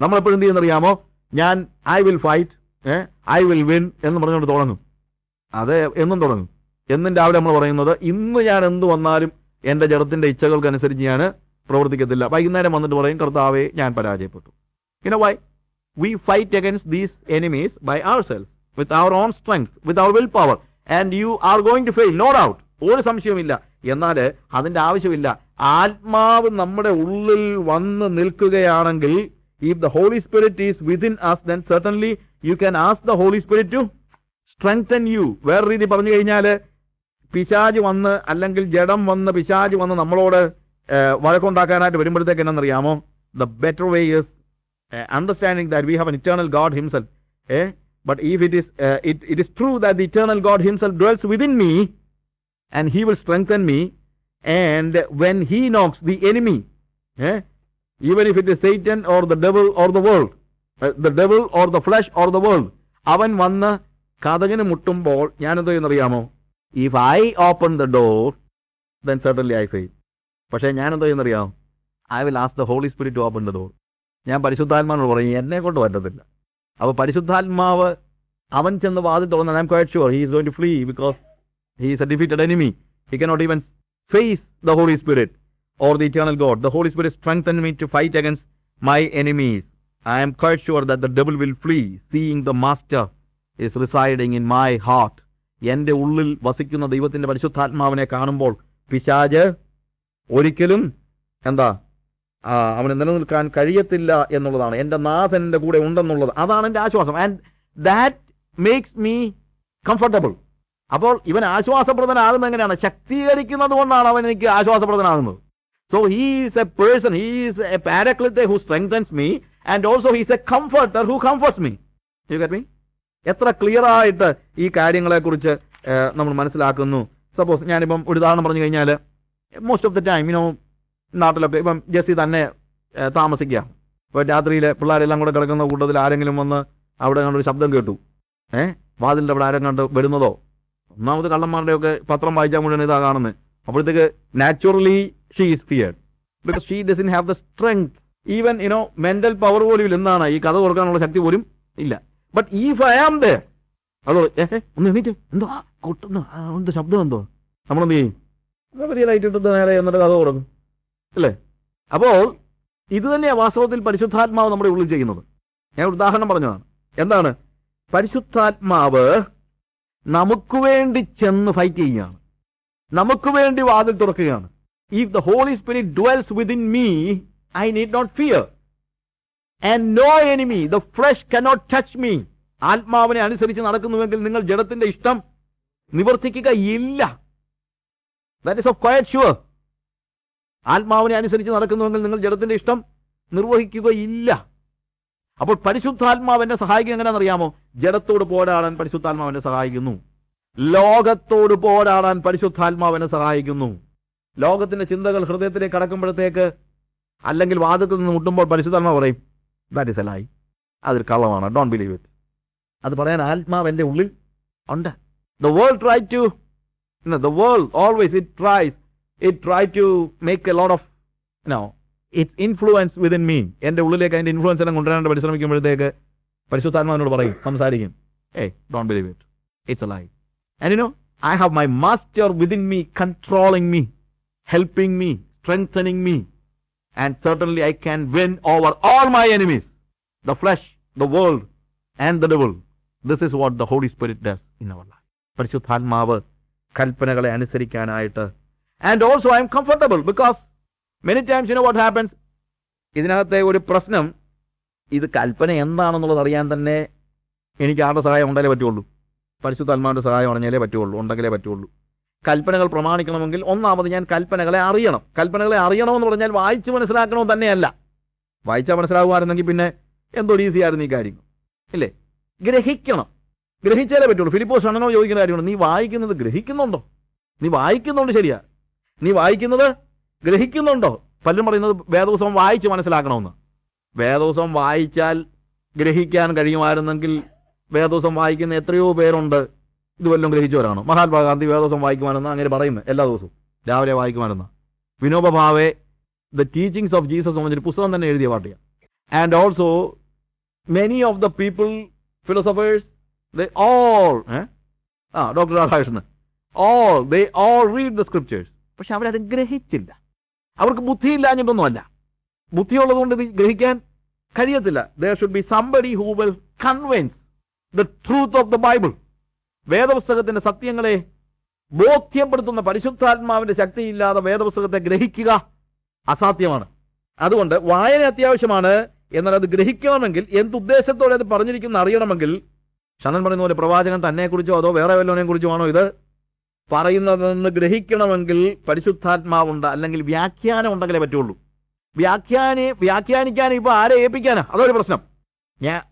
നമ്മളെപ്പോഴും എന്ത് ചെയ്യുന്നറിയാമോ? ഞാൻ I will fight I will win എന്ന് പറഞ്ഞുകൊണ്ട് തുടങ്ങും. അത് എന്നും തുടങ്ങും. എന്നും രാവിലെ നമ്മൾ പറയുന്നത് ഇന്ന് ഞാൻ എന്ത് വന്നാലും എന്റെ ജഡത്തിന്റെ ഇച്ഛകൾക്കനുസരിച്ച് ഞാൻ പ്രവർത്തിക്കത്തില്ല. വൈകുന്നേരം വന്നിട്ട് പറയും കർത്താവെ ഞാൻ പരാജയപ്പെട്ടു. പിന്നെ why we fight against these enemies by our self with our own strength with our will power and you are going to fail no doubt ഒരു സംശയവുമില്ല. എന്നാൽ അതിന്റെ ആവശ്യമില്ല. ആത്മാവ് നമ്മുടെ ഉള്ളിൽ വന്ന് നിൽക്കുകയാണെങ്കിൽ if the Holy Spirit is within us then certainly you can ask the Holy Spirit to strengthen you വേറെ രീതി പറഞ്ഞു കഴിഞ്ഞാൽ പിശാജ് വന്ന് അല്ലെങ്കിൽ ജഡം വന്ന് പിശാജ് വന്ന് നമ്മളോട് വഴക്കുണ്ടാക്കാനായിട്ട് വരുമ്പോഴത്തേക്ക് എന്നറിയാമോ the better way is understanding that we have an eternal God himself uh but if it is it it is true that the eternal God himself dwells within me and he will strengthen me and when he knocks the enemy eh, even ഇഫ് ഇറ്റ് Satan or the devil or the world, uh, the devil or the flesh or the അവൻ വന്ന് കഥകിന് മുട്ടുമ്പോൾ ഞാനെന്തോ എന്നറിയാമോ if I open the door then certainly I fail പക്ഷേ ഞാനെന്തോ എന്നറിയാമോ I will ask the Holy Spirit to open the door ഞാൻ പരിശുദ്ധാത്മാവിനോട് പറയും എന്നെ കൊണ്ട് പറ്റത്തില്ല. അപ്പോൾ പരിശുദ്ധാത്മാവ് അവൻ ചെന്ന് വാതിൽ തുറന്നാൽ I'm quite sure he is going to flee because he is a defeated enemy he cannot even face the Holy Spirit. Or the eternal God. The Holy Spirit strengthened me to fight against my enemies. I am quite sure that the devil will flee, seeing the Master is residing in my heart. എന്റെ ഉള്ളിൽ വസിക്കുന്ന ദൈവത്തിന്റെ പരിശുദ്ധാത്മാവിനെ കാണുമ്പോൾ പിശാജ് ഒരിക്കലും എന്താ അവന് നിലനിൽക്കാൻ കഴിയത്തില്ല എന്നുള്ളതാണ് എന്റെ നാഥൻ എന്റെ കൂടെ ഉണ്ടെന്നുള്ളത് അതാണ് എന്റെ ആശ്വാസം and that makes me comfortable അപ്പോൾ ഇവൻ ആശ്വാസപ്രദനാകുന്നത് എങ്ങനെയാണ് ശക്തീകരിക്കുന്നത് കൊണ്ടാണ് അവൻ എനിക്ക് ആശ്വാസപ്രദനാകുന്നത് so person, he is a paraclete who strengthens me and also he is a comforter who comforts me. You get me? എത്ര ക്ലിയർ ആയിട്ട് ഈ കാര്യങ്ങളെക്കുറിച്ച് നമ്മൾ മനസ്സിലാക്കുന്നു. സപ്പോസ് ഞാനിപ്പം ഒരു ഉദാഹരണം പറഞ്ഞു കഴിഞ്ഞാൽ മോസ്റ്റ് ഓഫ് ദ ടൈം ഇനോ നാട്ടിലൊക്കെ ഇപ്പം ജെസ്സി തന്നെ താമസിക്കുക. ഇപ്പോൾ രാത്രിയിൽ പിള്ളേരെല്ലാം കൂടെ കിടക്കുന്ന കൂട്ടത്തിൽ ആരെങ്കിലും വന്ന് അവിടെ കണ്ടൊരു ശബ്ദം കേട്ടു. ഏഹ് വാതിലിന്റെ അവിടെ ആരും കണ്ട് വരുന്നതോ? ഒന്നാമത് കള്ളന്മാരുടെയൊക്കെ പത്രം വായിച്ചാൽ മുഴുവൻ ഇതാ കാണുന്നത് അപ്പോഴത്തേക്ക് naturally she is feared because she doesn't have the strength even you know mental power പോലും എന്താണ് ഈ കഥ തുറക്കാനുള്ള ശക്തി പോലും ഇല്ല. ബട്ട് ഐ ആം ദേ അതോ ഏ ഒന്ന് എണീറ്റ്. എന്തോ കൊട്ടുന്ന എന്ത് ശബ്ദം എന്തോ. നമ്മളെന്ത് ചെയ്യും? വലിയ ലൈറ്റ് ഇട്ടിട്ട് നേരെ എന്നിട്ട് കഥ തുറക്കും അല്ലേ? അപ്പോൾ ഇത് തന്നെയാണ് വാസ്തവത്തിൽ പരിശുദ്ധാത്മാവ് നമ്മുടെ ഉള്ളിൽ ചെയ്യുന്നത്. ഞാൻ ഒരു ഉദാഹരണം പറഞ്ഞതാണ്. എന്താണ്? പരിശുദ്ധാത്മാവ് നമുക്ക് വേണ്ടി ചെന്ന് ഫൈറ്റ് ചെയ്യുകയാണ്. നമുക്ക് വേണ്ടി വാതിൽ തുറക്കുകയാണ്. If the Holy Spirit dwells within me I need not fear and no enemy the flesh cannot touch me ആത്മാവിനെ അനുസരിച്ച് നടക്കുന്നുവെങ്കിൽ നിങ്ങൾ ജഡത്തിന്റെ ഇഷ്ടം നിവർത്തിക്കുക ഇല്ല. That is a quite sure ആത്മാവിനെ അനുസരിച്ച് നടക്കുന്നുവെങ്കിൽ നിങ്ങൾ ജഡത്തിന്റെ ഇഷ്ടം നിർവഹിക്കുകയില്ല അപ്പോൾ പരിശുദ്ധാത്മാവ് എന്നെ സഹായിക്കുക എങ്ങനെയാണെന്നറിയാമോ? ജഡത്തോട് പോരാടാൻ പരിശുദ്ധാത്മാവ് എന്നെ സഹായിക്കുന്നു. ലോകത്തോട് പോരാടാൻ പരിശുദ്ധാത്മാവിനെ സഹായിക്കുന്നു. ലോകത്തിന്റെ ചിന്തകൾ ഹൃദയത്തിലേക്ക് കടക്കുമ്പോഴത്തേക്ക് അല്ലെങ്കിൽ വാദത്തിൽ നിന്ന് മുട്ടുമ്പോൾ പരിശുദ്ധാത്മാവ് പറയും ദാറ്റ് ഇസ് എ ലൈ അതൊരു കള്ളമാണ്. ഡോൺ ബിലീവ് ഇറ്റ് അത് പറയാൻ ആത്മാവ് എന്റെ ഉള്ളിൽ ഉണ്ട്. The world try to the world always it tries it try to make a lot of no it's influence within me എന്റെ ഉള്ളിലേക്ക് അതിന്റെ ഇൻഫ്ലുവൻസ് എല്ലാം കൊണ്ടുവരാനായിട്ട് പരിശ്രമിക്കുമ്പോഴത്തേക്ക് പരിശുദ്ധാത്മാവിനോട് പറയും സംസാരിക്കും. Hey don't believe it it's a lie and you know I have my master within me controlling me helping me, strengthening me, and certainly I can win over all my enemies. The flesh, the world, and the devil. This is what the Holy Spirit does in our life. പരിശുദ്ധാത്മാവ് കൽപ്പനകളെ അനുസരിക്കാനായിട്ട്. And also I am comfortable because many times you what happens ഇതിനകത്തെ ഒരു പ്രശ്നം ഇത് കൽപ്പന എന്താണെന്നുള്ളത് അറിയാൻ തന്നെ എനിക്ക് ആരുടെ സഹായം ഉണ്ടായാലേ പറ്റുള്ളൂ. പരിശുദ്ധാത്മാവിന്റെ സഹായം ഉണ്ടെങ്കിലേ പറ്റുള്ളൂ ഉണ്ടെങ്കിലേ പറ്റുള്ളൂ. കൽപ്പനകൾ പ്രമാണിക്കണമെങ്കിൽ ഒന്നാമത് ഞാൻ കൽപ്പനകളെ അറിയണം. കൽപ്പനകളെ അറിയണമെന്ന് പറഞ്ഞാൽ വായിച്ച് മനസ്സിലാക്കണമെന്ന് തന്നെയല്ല. വായിച്ചാൽ മനസ്സിലാകുമായിരുന്നെങ്കിൽ പിന്നെ എന്തോ ഈസി ആയിരുന്നു ഈ കാര്യം. ഇല്ലേ? ഗ്രഹിക്കണം. ഗ്രഹിച്ചാലേ പറ്റുള്ളൂ. ഫിലിപ്പോസ് അണ്ണനോ ചോദിക്കുന്ന കാര്യമാണ് നീ വായിക്കുന്നത് ഗ്രഹിക്കുന്നുണ്ടോ? നീ വായിക്കുന്നുണ്ട് ശരിയാ. നീ വായിക്കുന്നത് ഗ്രഹിക്കുന്നുണ്ടോ? പലരും പറയുന്നത് വേദോത്സവം വായിച്ച് മനസ്സിലാക്കണമെന്ന്. വേദോത്സവം വായിച്ചാൽ ഗ്രഹിക്കാൻ കഴിയുമായിരുന്നെങ്കിൽ വേദോത്സവം വായിക്കുന്ന എത്രയോ പേരുണ്ട്. ഇത് വല്ലതും ഗ്രഹിച്ചവരാണോ? മഹാത്മാഗാന്ധി വേദോസം വായിക്കുവാനെന്ന് അങ്ങനെ പറയുന്നത് എല്ലാ ദിവസവും. രാവിലെ വായിക്കുവാനെന്ന് Vinoba the teachings of Jesus സംബന്ധിച്ച് പുസ്തകം തന്നെ എഴുതിയ പാട്ടിയാണ് and also many of the people philosophers the all ആ doctor Radhakrishnan. All they all read the scriptures പക്ഷെ അവരത് ഗ്രഹിച്ചില്ല. അവർക്ക് ബുദ്ധിയില്ലാഞ്ഞിട്ടൊന്നുമല്ല. ബുദ്ധിയുള്ളതുകൊണ്ട് ഇത് ഗ്രഹിക്കാൻ കഴിയത്തില്ല. There should be somebody who will convince the truth of the Bible വേദപുസ്തകത്തിന്റെ സത്യങ്ങളെ ബോധ്യപ്പെടുത്തുന്ന പരിശുദ്ധാത്മാവിന്റെ ശക്തിയില്ലാതെ വേദപുസ്തകത്തെ ഗ്രഹിക്കുക അസാധ്യമാണ്. അതുകൊണ്ട് വായന അത്യാവശ്യമാണ്. എന്നാൽ അത് ഗ്രഹിക്കണമെങ്കിൽ എന്തുദ്ദേശത്തോടെ അത് പറഞ്ഞിരിക്കുന്ന അറിയണമെങ്കിൽ ഷണൻ പറയുന്ന പോലെ പ്രവാചകൻ തന്നെക്കുറിച്ചോ അതോ വേറെ വല്ലവനെ കുറിച്ചോ ആണോ ഇത്? പറയുന്നതെന്ന് ഗ്രഹിക്കണമെങ്കിൽ പരിശുദ്ധാത്മാവുണ്ട് അല്ലെങ്കിൽ വ്യാഖ്യാനം ഉണ്ടെങ്കിലേ പറ്റുള്ളൂ. വ്യാഖ്യാനി വ്യാഖ്യാനിക്കാൻ ഇപ്പോൾ ആരെ ഏൽപ്പിക്കാനാ? അതൊരു പ്രശ്നം. ഞാ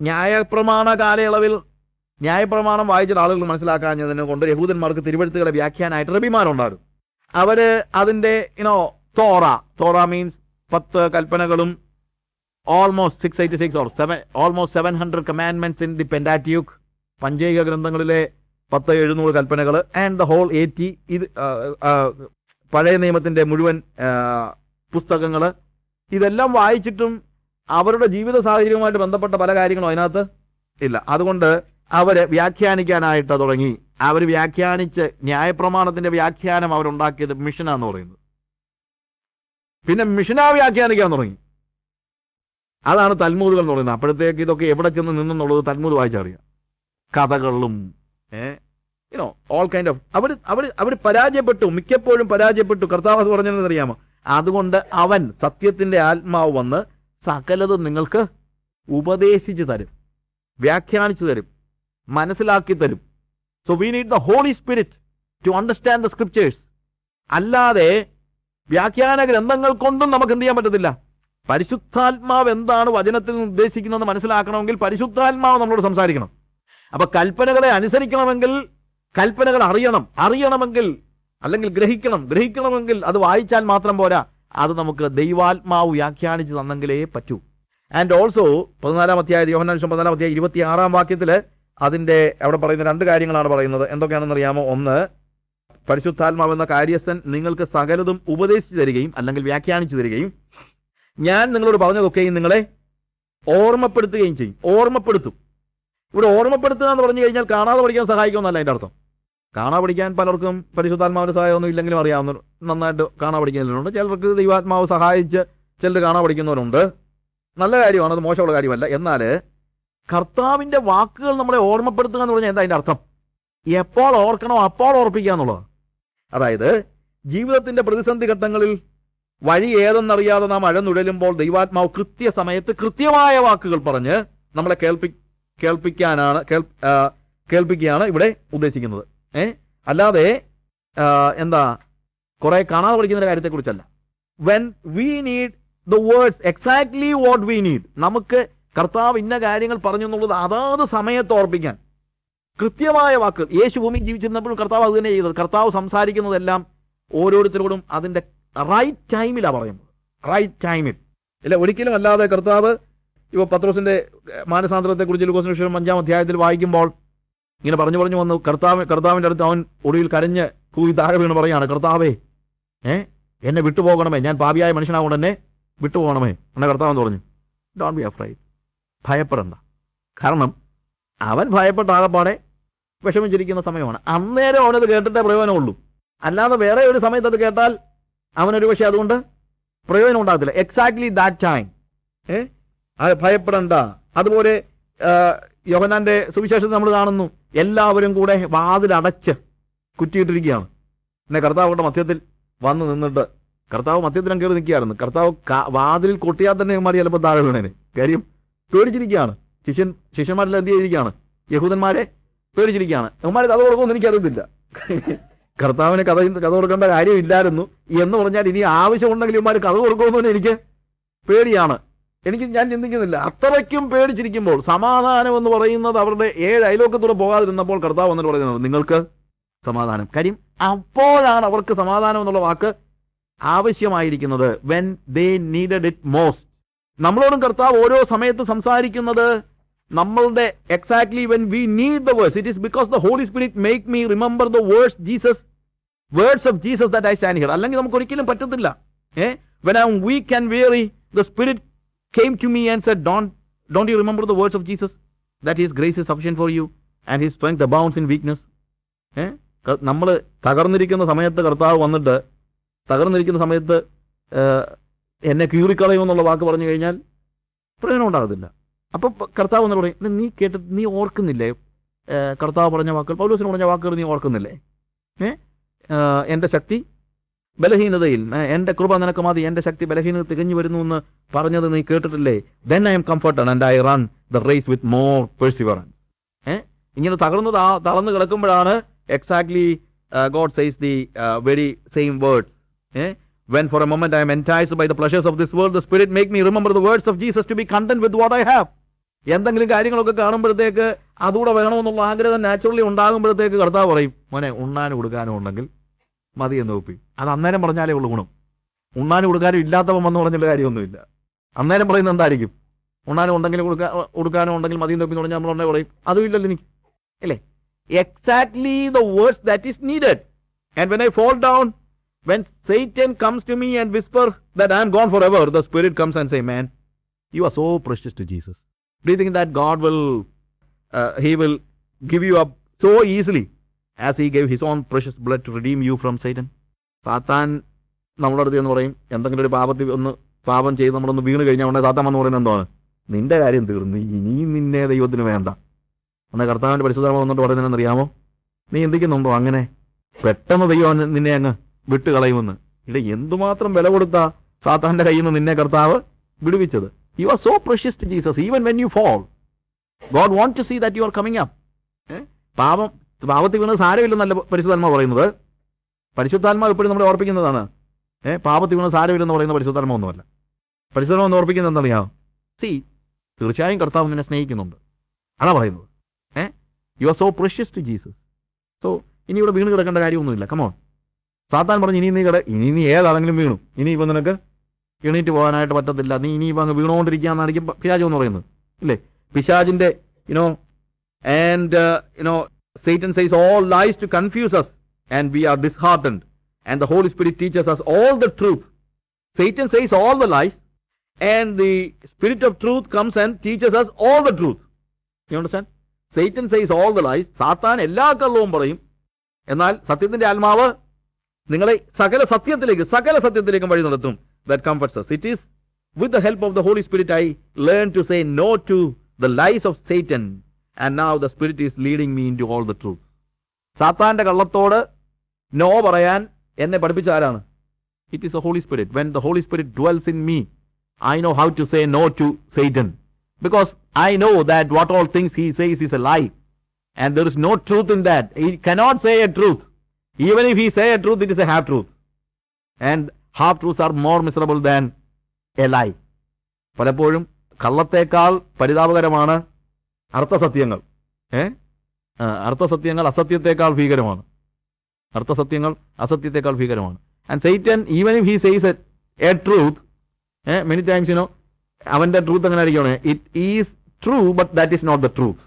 ന്യായപ്രമാണ കാലയളവിൽ ന്യായപ്രമാണം വായിച്ചിട്ട് ആളുകൾ മനസ്സിലാക്കാഞ്ഞതിനെ കൊണ്ട് യഹൂദന്മാർക്ക് തിരുവഴുത്തുകളെ വ്യാഖ്യാനായിട്ട് റബിമാരുണ്ടായിരുന്നു. അവർ അതിന്റെ യുനോ തോറ തോറ മീൻസ് പത്ത് കൽപ്പനകളും almost six eighty six or seven almost seven hundred commandments in the Pentateuch പഞ്ചൈക ഗ്രന്ഥങ്ങളിലെ പത്ത് എഴുന്നൂറ് കൽപ്പനകൾ ആൻഡ് ദ ഹോൾ എയ്റ്റി ഇത് പഴയ നിയമത്തിന്റെ മുഴുവൻ പുസ്തകങ്ങൾ ഇതെല്ലാം വായിച്ചിട്ടും അവരുടെ ജീവിത സാഹചര്യവുമായിട്ട് ബന്ധപ്പെട്ട പല കാര്യങ്ങളും അതിനകത്ത് ഇല്ല. അതുകൊണ്ട് അവർ വ്യാഖ്യാനിക്കാനായിട്ട് തുടങ്ങി. അവർ വ്യാഖ്യാനിച്ച് ന്യായപ്രമാണത്തിന്റെ വ്യാഖ്യാനം അവരുണ്ടാക്കിയത് മിഷനാന്ന് പറയുന്നത്. പിന്നെ മിഷനാ വ്യാഖ്യാനിക്കാൻ തുടങ്ങി. അതാണ് തൽമൂദുകൾ എന്ന് പറയുന്നത്. അപ്പോഴത്തേക്ക് ഇതൊക്കെ എവിടെ ചെന്ന് നിന്നെന്നുള്ളത് തൽമൂദ് വായിച്ചറിയാം. കഥകളിലും you know all kind of അവർ അവർ അവർ പരാജയപ്പെട്ടു. മിക്കപ്പോഴും പരാജയപ്പെട്ടു. കർത്താവ് പറഞ്ഞതെന്ന് അറിയാമോ? അതുകൊണ്ട് അവൻ സത്യത്തിന്റെ ആത്മാവ് വന്ന് സകലതും നിങ്ങൾക്ക് ഉപദേശിച്ചു തരും വ്യാഖ്യാനിച്ചു തരും മനസ്സിലാക്കി തരും. So we need the Holy Spirit to understand the scriptures അല്ലാതെ വ്യാഖ്യാന ഗ്രന്ഥങ്ങൾ കൊണ്ടും നമുക്ക് എന്ത് ചെയ്യാൻ പറ്റത്തില്ല? പരിശുദ്ധാത്മാവ് എന്താണ് വചനത്തിൽ നിന്ന് ഉദ്ദേശിക്കുന്നതെന്ന് മനസ്സിലാക്കണമെങ്കിൽ പരിശുദ്ധാത്മാവ് നമ്മളോട് സംസാരിക്കണം. അപ്പൊ കൽപ്പനകളെ അനുസരിക്കണമെങ്കിൽ കൽപ്പനകൾ അറിയണം. അറിയണമെങ്കിൽ അല്ലെങ്കിൽ ഗ്രഹിക്കണം. ഗ്രഹിക്കണമെങ്കിൽ അത് വായിച്ചാൽ മാത്രം പോരാ. അത് നമുക്ക് ദൈവാത്മാവ് വ്യാഖ്യാനിച്ച് തന്നെങ്കിലേ പറ്റൂ. ആൻഡ് ഓൾസോ പതിനാലാം അധ്യായ യോഹനാൻഷം പതിനാലാം അധ്യായ ഇരുപത്തി ആറാം വാക്യത്തിൽ അതിന്റെ അവിടെ പറയുന്ന രണ്ട് കാര്യങ്ങളാണ് പറയുന്നത്. എന്തൊക്കെയാണെന്ന് അറിയാമോ? ഒന്ന് പരിശുദ്ധാത്മാവ് എന്ന കാര്യസ്ഥൻ നിങ്ങൾക്ക് സകലതും ഉപദേശിച്ചു തരികയും അല്ലെങ്കിൽ വ്യാഖ്യാനിച്ചു തരികയും ഞാൻ നിങ്ങളോട് പറഞ്ഞതൊക്കെയും നിങ്ങളെ ഓർമ്മപ്പെടുത്തുകയും ചെയ്യും. ഓർമ്മപ്പെടുത്തും. ഇവിടെ ഓർമ്മപ്പെടുത്തുക എന്ന് പറഞ്ഞു കഴിഞ്ഞാൽ കാണാതെ പഠിക്കാൻ സഹായിക്കുമെന്നല്ല അതിന്റെ അർത്ഥം. കാണാ പഠിക്കാൻ പലർക്കും സഹായം സഹായമൊന്നും ഇല്ലെങ്കിലും അറിയാവുന്ന നന്നായിട്ട് കാണാ പഠിക്കുന്നവരുണ്ട്. ചിലർക്ക് ദൈവാത്മാവ് സഹായിച്ച് ചിലർ കാണാ പഠിക്കുന്നവരുണ്ട്. നല്ല കാര്യമാണ് അത് മോശമുള്ള കാര്യമല്ല. എന്നാൽ കർത്താവിന്റെ വാക്കുകൾ നമ്മളെ ഓർമ്മപ്പെടുത്തുക എന്ന് പറഞ്ഞാൽ എന്താ അതിന്റെ അർത്ഥം? എപ്പോൾ ഓർക്കണോ അപ്പോൾ ഓർപ്പിക്കുക എന്നുള്ളത് അതായത് ജീവിതത്തിന്റെ പ്രതിസന്ധി ഘട്ടങ്ങളിൽ വഴി ഏതെന്നറിയാതെ നാം അഴന്നുഴലുമ്പോൾ ദൈവാത്മാവ് കൃത്യസമയത്ത് കൃത്യമായ വാക്കുകൾ പറഞ്ഞ് നമ്മളെ കേൾപ്പി കേൾപ്പിക്കാനാണ് കേൾ കേൾപ്പിക്കുകയാണ് ഇവിടെ ഉദ്ദേശിക്കുന്നത്. ഏ? അല്ലാതെ എന്താ കുറെ കാണാതെ പഠിക്കുന്ന കാര്യത്തെക്കുറിച്ചല്ല. When we need the words exactly what we need നമുക്ക് കർത്താവ് ഇന്ന കാര്യങ്ങൾ പറഞ്ഞു എന്നുള്ളത് അതാത് സമയത്ത് ഓർപ്പിക്കാൻ. കൃത്യമായ വാക്കുകൾ യേശു ഭൂമി ജീവിച്ചിരുന്നപ്പോൾ കർത്താവ് അത് തന്നെ ചെയ്തത്. കർത്താവ് സംസാരിക്കുന്നതെല്ലാം ഓരോരുത്തരോടും അതിന്റെ റൈറ്റ് ടൈമിലാണ് പറയുന്നത്. റൈറ്റ് ടൈമിൽ ഇല്ല ഒരിക്കലും അല്ലാതെ കർത്താവ് ഇപ്പോൾ പത്രോസിന്റെ മാനസാന്തരത്തെക്കുറിച്ച് ലുക്കോസിന് വിഷയം അഞ്ചാം അധ്യായത്തിൽ വായിക്കുമ്പോൾ ഇങ്ങനെ പറഞ്ഞു പറഞ്ഞു വന്നു കർത്താവ് കർത്താവിന്റെ അടുത്ത് അവൻ ഒടുവിൽ കരഞ്ഞ് കൂവി താഴെ വീണ് പറയാണ് കർത്താവേ ഏ? എന്നെ വിട്ടുപോകണമേ. ഞാൻ പാപിയായ മനുഷ്യനാകൊണ്ട് എന്നെ വിട്ടുപോകണമേ. എന്നെ കർത്താവ് എന്ന് പറഞ്ഞു ഡോൺ ബി അഫ്രൈഡ് ഭയപ്പെടണ്ട. കാരണം അവൻ ഭയപ്പെട്ട ആകപ്പാടെ വിഷമിച്ചിരിക്കുന്ന സമയമാണ്. അന്നേരം അവനത് കേട്ടിട്ടേ പ്രയോജനമുള്ളൂ. അല്ലാതെ വേറെ ഒരു സമയത്ത് അത് കേട്ടാൽ അവനൊരു പക്ഷേ അതുകൊണ്ട് പ്രയോജനം ഉണ്ടാകത്തില്ല. എക്സാക്ട്ലി ദാറ്റ് ടൈം ഏ? ഭയപ്പെടണ്ട. അതുപോലെ ആ, യോഹന്നാന്റെ സുവിശേഷത്തിൽ നമ്മൾ കാണുന്നു എല്ലാവരും കൂടെ വാതിലടച്ച് കുറ്റിയിട്ടിരിക്കുകയാണ്. പിന്നെ കർത്താവ് അവരുടെ മധ്യത്തിൽ വന്ന് നിന്നിട്ട് കർത്താവ് മധ്യത്തിലും കയറി നിൽക്കുകയായിരുന്നു. കർത്താവ് വാതിലിൽ കൊട്ടിയാൽ തന്നെ മാറി ചിലപ്പോൾ താഴെ വീണേന്. കാര്യം പേടിച്ചിരിക്കുകയാണ്. ശിഷ്യൻ ശിഷ്യന്മാരെല്ലാം എന്ത് ചെയ്തിരിക്കുകയാണ്? യഹൂദന്മാരെ പേടിച്ചിരിക്കുകയാണ്. ഇവന്മാരെ കഥ കൊടുക്കുമെന്ന് എനിക്കറിയത്തില്ല. കർത്താവിന് കഥ കഥ കൊടുക്കേണ്ട കാര്യമില്ലായിരുന്നു എന്ന് പറഞ്ഞാൽ ഇനി ആവശ്യമുണ്ടെങ്കിൽ ഇവന്മാർ കഥ കൊടുക്കുമെന്ന് എനിക്ക് പേടിയാണ്. എനിക്ക് ഞാൻ ചിന്തിക്കുന്നില്ല. അത്രയ്ക്കും പേടിച്ചിരിക്കുമ്പോൾ സമാധാനം എന്ന് പറയുന്നത് അവരുടെ ഏഴ് അയലോക്കത്തൂടെ പോകാതിരുന്നപ്പോൾ കർത്താവ് വന്നിട്ട് പറയുന്നത് നിങ്ങൾക്ക് സമാധാനം. കാര്യം അപ്പോഴാണ് അവർക്ക് സമാധാനം എന്നുള്ള വാക്ക് ആവശ്യമായിരിക്കുന്നത്. When they needed it most നമ്മളോടും കർത്താവ് ഓരോ സമയത്ത് സംസാരിക്കുന്നത് നമ്മളുടെ exactly when we need the words it is because the Holy Spirit make me remember the words Jesus words of Jesus that I stand here അല്ലെങ്കിൽ നമുക്ക് ഒരിക്കലും പറ്റത്തില്ല. ഏ? When I weak and weary the spirit came to me and said, Don't, don't you remember the words of Jesus? That his grace is sufficient for you and his strength abounds in weakness. ഏ? നമ്മൾ തകർന്നിരിക്കുന്ന സമയത്ത് കർത്താവ് വന്നിട്ട് തകർന്നിരിക്കുന്ന സമയത്ത് എന്നെ കീറിക്കളയുമെന്നുള്ള വാക്ക് പറഞ്ഞു കഴിഞ്ഞാൽ പ്രയോജനം ഉണ്ടാകത്തില്ല. അപ്പോൾ കർത്താവ് എന്ന് പറയും നീ കേട്ടിട്ട് നീ ഓർക്കുന്നില്ലേ? കർത്താവ് പറഞ്ഞ വാക്കുകൾ പൗലോസിന് പറഞ്ഞ വാക്കുകൾ നീ ഓർക്കുന്നില്ലേ? ഏ? ഏഹ്, എന്റെ ശക്തി ബലഹീനതയിൽ എന്റെ കൃപ നിനക്ക് മതി എന്റെ ശക്തി ബലഹീനത തികഞ്ഞു വരുന്നു എന്ന് പറഞ്ഞത് നീ കേട്ടിട്ടില്ലേ? Then I am comforted and I run the race with more perseverance ഏഹ് ഇങ്ങനെ തകർന്ന് തളർന്ന് കിടക്കുമ്പോഴാണ് exactly God says the very same words uh when for a moment I am enticed by the pleasures of this world the spirit make me remember the words of Jesus to be content with what I have എന്തെങ്കിലും കാര്യങ്ങളൊക്കെ കാണുമ്പോഴത്തേക്ക് അതുകൂടെ വേണമെന്നുള്ള ആഗ്രഹം naturally ഉണ്ടാകുമ്പോഴത്തേക്ക് കർത്താവ് പറയും മോനെ ഉണ്ണാനും കൊടുക്കാനും ഉണ്ടെങ്കിൽ മതി എന്ന് ഒപ്പി. അത് അന്നേരം പറഞ്ഞാലേ ഉള്ളൂ ഗുണം. ഉണ്ണാനും കൊടുക്കാനും ഇല്ലാത്തവൻ വന്ന് പറഞ്ഞിട്ട് കാര്യമൊന്നുമില്ല. അന്നേരം പറയുന്നത് എന്തായിരിക്കും? ഉണ്ണാനും ഉണ്ടെങ്കിൽ കൊടുക്കാൻ കൊടുക്കാനോ ഉണ്ടെങ്കിൽ മതി എന്ന് തുടങ്ങി നമ്മൾ ഉണ്ടെങ്കിൽ പറയും. അതും ഇല്ലല്ലോ എനിക്ക് അല്ലേ? Exactly the words that is needed and when I fall down when Satan comes to me and whisper that I am gone for ever the spirit comes and say man you are so precious to Jesus do think that God will he will give you give so easily as he gave his own His blood redeem you from Satan? സാത്താൻ നമ്മുടെ അടുത്ത് എന്ന് പറയും എന്തെങ്കിലും ഒരു പാപത്തിൽ ഒന്ന് പാപം ചെയ്ത് നമ്മളൊന്ന് വീണ് കഴിഞ്ഞാൽ ഉടനെ സാത്താൻ വന്ന് പറയുന്നത് എന്താണ്? നിന്റെ കാര്യം തീർന്നു. ഇനി നിന്നെ ദൈവത്തിന് വേണ്ട. ഉടനെ കർത്താവിന്റെ പരിശുദ്ധമ വന്നിട്ട് പറയുന്നതെന്ന് അറിയാമോ നീ എന്തിക്കുന്നുണ്ടോ അങ്ങനെ? പെട്ടെന്ന് ദൈവം നിന്നെ അങ്ങ് വിട്ട് കളയുമെന്ന് ഇവിടെ എന്തുമാത്രം വില കൊടുത്ത സാത്താന്റെ കയ്യിൽ നിന്ന് നിന്നെ കർത്താവ് വിടുവിച്ചത്? You are so precious to Jesus even when you fall God want to see that you are coming up പാപം പാപത്തിൽ വീണത് സാരമില്ലെന്നല്ല പരിശുദ്ധാത്മ പറയുന്നത്. പരിശുദ്ധാത്മാവ് എപ്പോഴും നമ്മളെ ഓർപ്പിക്കുന്നതാണ്. ഏഹ് പാപത്തിൽ വീണത് സാരമില്ലെന്ന് പറയുന്ന പരിശുദ്ധാത്മ ഒന്നുമല്ല. പരിശുദ്ധാത്മ ഒന്ന് ഓർപ്പിക്കുന്നത് എന്താണെന്നറിയാമോ? സി തീർച്ചയായും കർത്താവ് നിന്നെ സ്നേഹിക്കുന്നുണ്ട്. അതാ പറയുന്നത്. ഏ? You are so precious to Jesus so ഇനി ഇവിടെ വീണ് കിടക്കേണ്ട കാര്യമൊന്നുമില്ല. കമോൺ സാത്താൻ പറഞ്ഞു ഇനി നീ കിട ഇനി നീ ഏതാണെങ്കിലും വീണു. ഇനി ഇപ്പം നിനക്ക് എണീറ്റ് പോകാനായിട്ട് പറ്റത്തില്ല. നീ ഇനിയിപ്പോൾ അങ്ങ് വീണുകൊണ്ടിരിക്കുകയെന്നായിരിക്കും പിശാജ് എന്ന് പറയുന്നത്. ഇല്ലേ? പിശാജിന്റെ you know and you know Satan says all lies to confuse us and we are disheartened and the Holy Spirit teaches us all the truth Satan says all the lies and the spirit of truth comes and teaches us all the truth you understand Satan says all the lies സാത്താൻ എല്ലാ കള്ളവും പറയും. എന്നാൽ സത്യത്തിന്റെ ആത്മാവ് നിങ്ങളെ സകല സത്യത്തിലേക്ക് സകല സത്യത്തിലേക്കും വഴി നടത്തും. That comforts us. It is with the help of the holy spirit i learn to say no to the lies of satan. And now the spirit is leading me into all the truth. സാത്താന്റെ കള്ളത്തോട് no പറയാൻ എന്നെ പഠിപ്പിച്ച ആരാണ്? It is the Holy Spirit when the Holy Spirit dwells in me I know how to say no to Satan because I know that what all things he says is a lie and there is no truth in that he cannot say a truth even if he say a truth it is a half truth and half truths are more miserable than a lie പലപ്പോഴും കള്ളത്തേക്കാൾ പരിതാപകരമാണ് അർത്ഥസത്യങ്ങൾ ഏ ആ, അർത്ഥസത്യങ്ങൾ അസത്യത്തേക്കാൾ ഭീകരമാണ് അർത്ഥസത്യങ്ങൾ അസത്യത്തേക്കാൾ ഭീകരമാണ് and Satan even if he says a truth uh many times you know അവന്റെ ട്രൂത്ത് എങ്ങനെ ആയിരിക്കണേ it is true but that is not the truth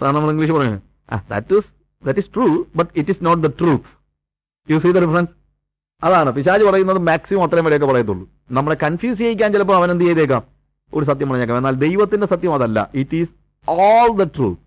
sir നമ്മൾ ഇംഗ്ലീഷ് പറയുന്നത് ആ that is that is true but it is not the truth you see the difference അതാണ്. പിശാജ് പറയുന്നത് maximum അത്രയും വരെയൊക്കെ പറയത്തുള്ളൂ. നമ്മളെ കൺഫ്യൂസ് ചെയ്യിക്കാൻ ചിലപ്പോൾ അവൻ എന്ത് ചെയ്തേക്കാം? ഒരു സത്യം പറഞ്ഞേക്കാം. എന്നാൽ ദൈവത്തിന്റെ സത്യം അതല്ല. It is all the truth